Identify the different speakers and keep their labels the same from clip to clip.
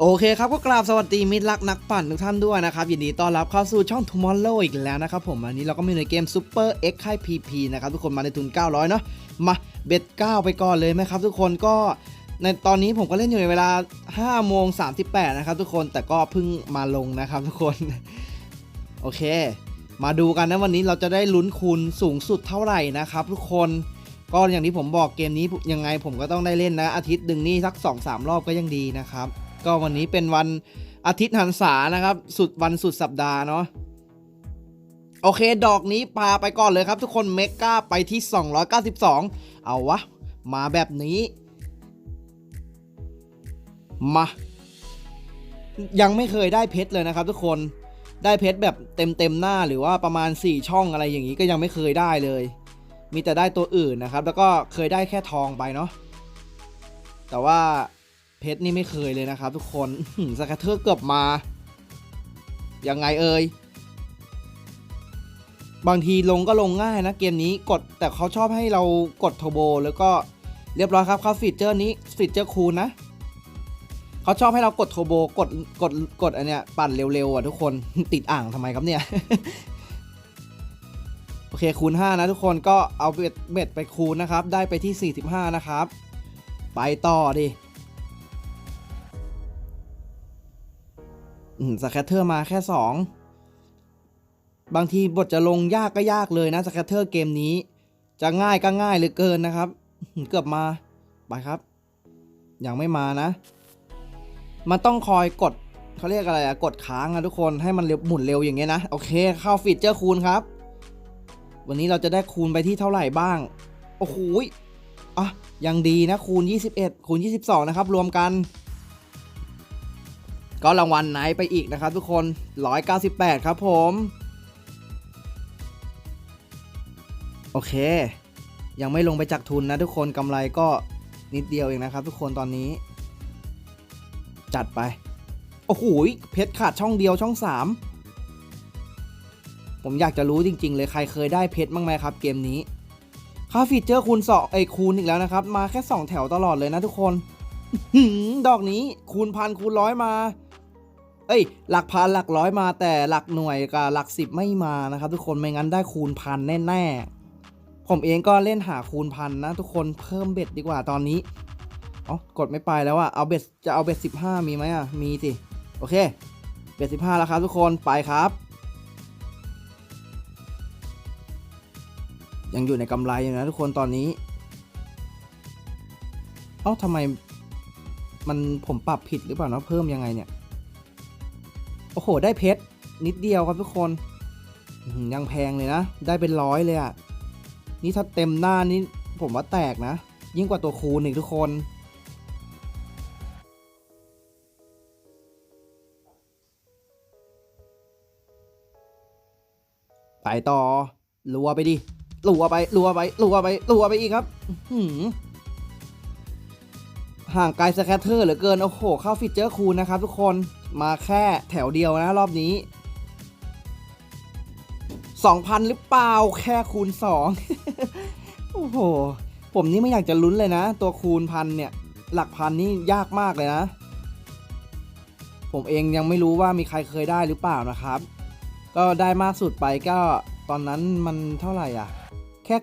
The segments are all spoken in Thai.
Speaker 1: โอเคครับก็กราบสวัสดีมิตรรักนักปั่นทุกท่านด้วยนะครับ ยินดีต้อนรับเข้าสู่ช่อง Tomorrow อีกแล้วนะครับผมอันนี้เราก็มีในเกม Super X ค่าย PP นะครับทุกคนมาในทุน 900 เนาะมาเบ็ด 9 ไปก่อนเลยไหมครับทุกคนก็ในตอนนี้ผมก็เล่นอยู่ในเวลา5โมง38 นะครับทุกคนแต่ก็เพิ่งมาลงนะครับทุกคน โอเค มาดูกันนะวันนี้เราจะได้ลุ้นคูณสูงสุดเท่าไหร่นะครับทุกคนก็อย่างที่ผมบอกเกมนี้ยังไงผมก็ต้องได้เล่นนะอาทิตย์หนึ่งนี่สัก 2-3 รอบก็ยังดีนะครับ ก็วันนี้เป็นวันอาทิตย์หันษานะครับ สุดวันสุดสัปดาห์เนาะโอเค ดอกนี้ปาไปก่อนเลยครับทุกคนเมกาไปที่ 292 เอาวะ มาแบบนี้ มา ยังไม่เคยได้เพชรเลยนะครับทุกคนได้เพชรแบบเต็มเต็มหน้าหรือว่าประมาณ 4 ช่องอะไรอย่างนี้ก็ยังไม่เคยได้เลย มีแต่ได้ตัวอื่นนะครับ แล้วก็เคยได้แค่ทองไปเนาะแต่ว่า เพชรนี่ไม่เคยเลยนะครับทุกคนสแกตเตอร์เกือบมา ยังไงเอ่ย บางทีลงก็ลงง่ายนะเกมนี้กดแต่เขาชอบให้เรากดโทโบแล้วก็เรียบร้อยครับเขาฟีเจอร์นี้ฟีเจอร์คูลนะเขาชอบให้เรากดโทโบกดกดกดอันเนี้ยปั่นเร็วๆอะทุกคนติดอ่างทำไมครับเนี่ยโอเคคูณ 5 นะทุกคนก็เอาเบ็ดเบ็ดไปคูณนะครับ ได้ไปที่ 45 นะครับ ไปต่อดิ สแคตเตอร์มาแค่ 2 บางทีบทจะลงยากก็ยากเลยนะสแคตเตอร์เกมนี้ จะง่ายก็ง่ายเหลือเกินนะครับ เกือบมาไปครับ ยังไม่มานะ มันต้องคอยกดเขาเรียกอะไรอะกดค้างอะทุกคนให้มันเร็วหมุนเร็วอย่างเงี้ยนะโอเคเข้าฟีเจอร์คูณครับ วันนี้เราจะได้คูณไปที่เท่าไหร่บ้าง โอ้โหอะยังดีนะคูณ 21 คูณ 22 นะครับ รวมกัน ก็รางวัลไหนไปอีกนะครับทุกคน 198 ครับผม โอเค ยังไม่ลงไปจากทุนนะทุกคนกำไรก็นิดเดียวเองนะครับ ทุกคนตอนนี้ จัดไป โอ้โหเพชรขาดช่องเดียวช่อง 3 ผมอยากจะรู้จริง ๆ เลยใครเคยได้เพชรบ้างไหมครับ เกมนี้ค่าฟีเจอร์คูณสองไอคูณอีกแล้วนะครับ มาแค่ 2 แถวตลอดเลยนะทุกคนดอกนี้คูณพันคูณร้อยมา เอ้ย หลักพันหลักร้อยมาแต่หลักหน่วยกับหลักสิบไม่มานะครับทุกคนไม่งั้นได้คูณพันแน่ๆ ผมเองก็เล่นหาคูณพันนะทุกคนเพิ่มเบ็ดดีกว่าตอนนี้อ๋อกดไม่ไปแล้วอะเอาเบ็ดจะเอาเบ็ดสิบห้ามีไหมอะมีสิ โอเค เบ็ดสิบห้าแล้วครับทุกคนไปครับ ยังอยู่ในกำไรอยู่นะทุกคนตอนนี้เอ้าทำไม มันผมปรับผิดหรือเปล่าเนาะเพิ่มยังไงเนี่ย อ้โห ได้เพชรนิดเดียวครับทุกคนยังแพงเลยนะ ได้เป็นร้อยเลยอะนี่ถ้าเต็มหน้านี่ผมว่าแตกนะ ยิ่งกว่าตัวคูณอีกทุกคน ไปต่อรัวไปดิรัวไปรัวไปรัวไปรัวไปอีกครับหือห่างไกลสแคตเตอร์เหลือเกิน โอ้โห เข้าฟีเจอร์คูณนะครับทุกคน มาแค่แถวเดียวนะรอบนี้ 2,000 หรือเปล่าแค่คูณ 2 โอ้โห ผมนี่ไม่อยากจะลุ้นเลยนะ ตัวคูณพันเนี่ย หลักพันนี่ยากมากเลยนะ ผมเองยังไม่รู้ว่ามีใครเคยได้หรือเปล่านะครับ ก็ได้มากสุดไปก็ตอนนั้นมันเท่าไหร่อะ แค่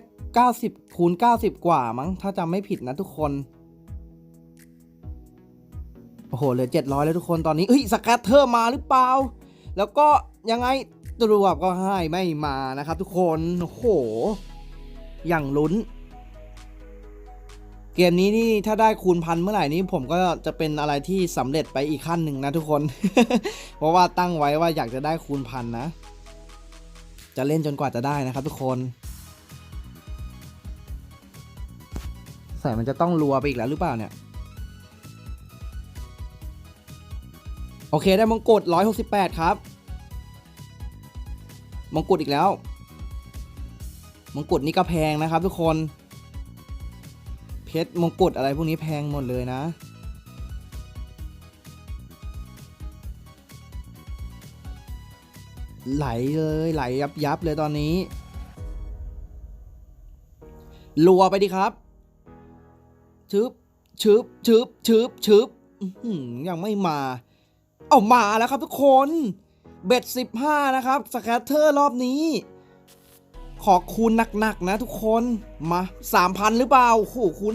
Speaker 1: 90คูณ90 กว่ามั้งถ้าจำไม่ผิดนะทุกคน อ้โหเหลือ 700 แล้วทุกคนตอนนี้เฮ้ยสแกตเตอร์มาหรือเปล่า แล้วก็ยังไงตรวจก็ให้ไม่มานะครับทุกคนโอ้โหอย่างลุ้น เกมนี้นี่ถ้าได้คูณพันเมื่อไหร่นี้ผมก็จะเป็นอะไรที่สำเร็จไปอีกขั้นหนึ่งนะทุกคน เพราะว่าตั้งไว้ว่าอยากจะได้คูณพันนะ จะเล่นจนกว่าจะได้นะครับทุกคนใส่มันจะต้องรัวไปอีกแล้วหรือเปล่าเนี่ย โอเคได้มงกุฎ168 ครับ มงกุฎอีกแล้ว มงกุฎนี่ก็แพงนะครับทุกคน เพชรมงกุฎอะไรพวกนี้แพงหมดเลยนะไหลเลยไหลยับยับเลยตอนนี้ รัวไปดิครับ ชึบชึบชึบชึบชึบยังไม่มา เอามาแล้วครับทุกคนเบ็ดสิบห้านะครับสแคตเตอร์รอบนี้ ขอคูณหนักๆนะทุกคนมาสามพันหรือเปล่าโอ้โหคูณ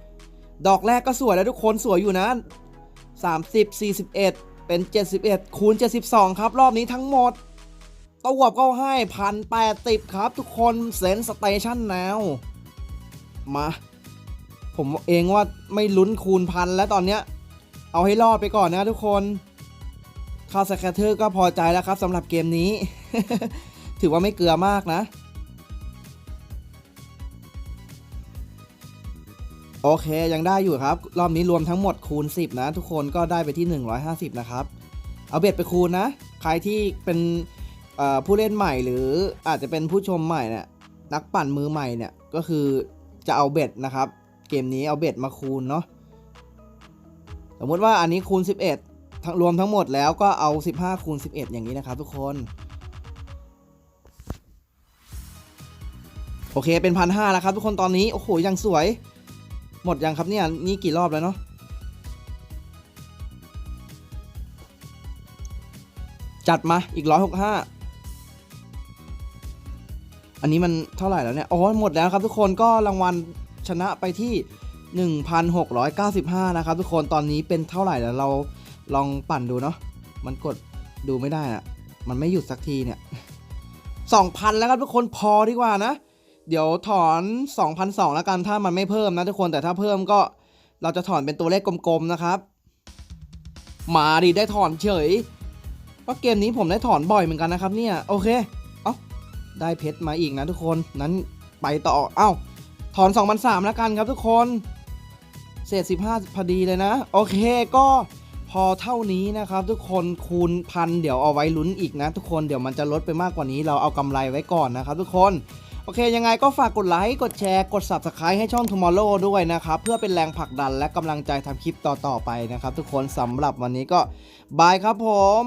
Speaker 1: 30 ดอกแรกก็สวยแล้วทุกคนสวยอยู่นะ 30 41 เป็น 71 คูณ 72 ครับ รอบนี้ทั้งหมดตัวบก็ให้พันแปดติบครับ ทุกคนเซนสเตชันแนวมา ผมเองว่าไม่ลุ้นคูณพันแล้วตอนเนี้ย เอาให้รอดไปก่อนนะทุกคน คาสแคเตอร์ก็พอใจแล้วครับสำหรับเกมนี้ ถือว่าไม่เกลือมากนะ โอเคยังได้อยู่ครับ รอบนี้รวมทั้งหมดคูณ 10 นะ ทุกคนก็ได้ไปที่ 150 นะครับ เอาเบ็ดไปคูณนะ ใครที่เป็นผู้เล่นใหม่หรืออาจจะเป็นผู้ชมใหม่เนี่ยนักปั่นมือใหม่เนี่ยก็คือจะเอาเบ็ดนะครับ เกมนี้เอาเบ็ดมาคูณเนาะสมมติว่าอันนี้คูณ 11 ทั้งรวมทั้งหมดแล้วก็เอา 15คูณ11 อย่างนี้นะครับทุกคน โอเคเป็นพันห้าแล้วครับทุกคนตอนนี้ โอ้โห ยังสวย หมดยังครับเนี่ย นี่กี่รอบแล้วเนาะจัดมาอีกร้อยหกห้าอันนี้มันเท่าไหร่แล้วเนี่ย อ๋อ หมดแล้วครับทุกคนก็รางวัลชนะไปที่ 1,695 นะครับทุกคนตอนนี้เป็นเท่าไหร่แล้วเรา ลองปั่นดูเนาะมันกดดูไม่ได้อะมันไม่หยุดสักทีเนี่ย2,000แล้วครับทุกคนพอดีกว่านะ เดี๋ยวถอน2,002แล้วกันถ้ามันไม่เพิ่มนะทุกคนแต่ถ้าเพิ่มก็เราจะถอนเป็นตัวเลขกลมๆนะครับ มาดิได้ถอนเฉยเพราะเกมนี้ผมได้ถอนบ่อยเหมือนกันนะครับเนี่ยโอเคเอ้าได้เพชรมาอีกนะทุกคนนั้นไปต่อเอ้าถอน2,003แล้วกันครับทุกคนเศษ15พอดีเลยนะ โอเคก็ พอเท่านี้นะครับทุกคนคูณพันเดี๋ยวเอาไว้ลุ้นอีกนะ ทุกคนเดี๋ยวมันจะลดไปมากกว่านี้เราเอากำไรไว้ก่อนนะครับทุกคนโอเค ยังไงก็ฝากกดไลค์กดแชร์กด Subscribe ให้ช่อง Tomorrow ด้วยนะครับ เพื่อเป็นแรงผลักดันและกำลังใจทำคลิปต่อ ๆ ไปนะครับ ทุกคนสำหรับวันนี้ก็บายครับผม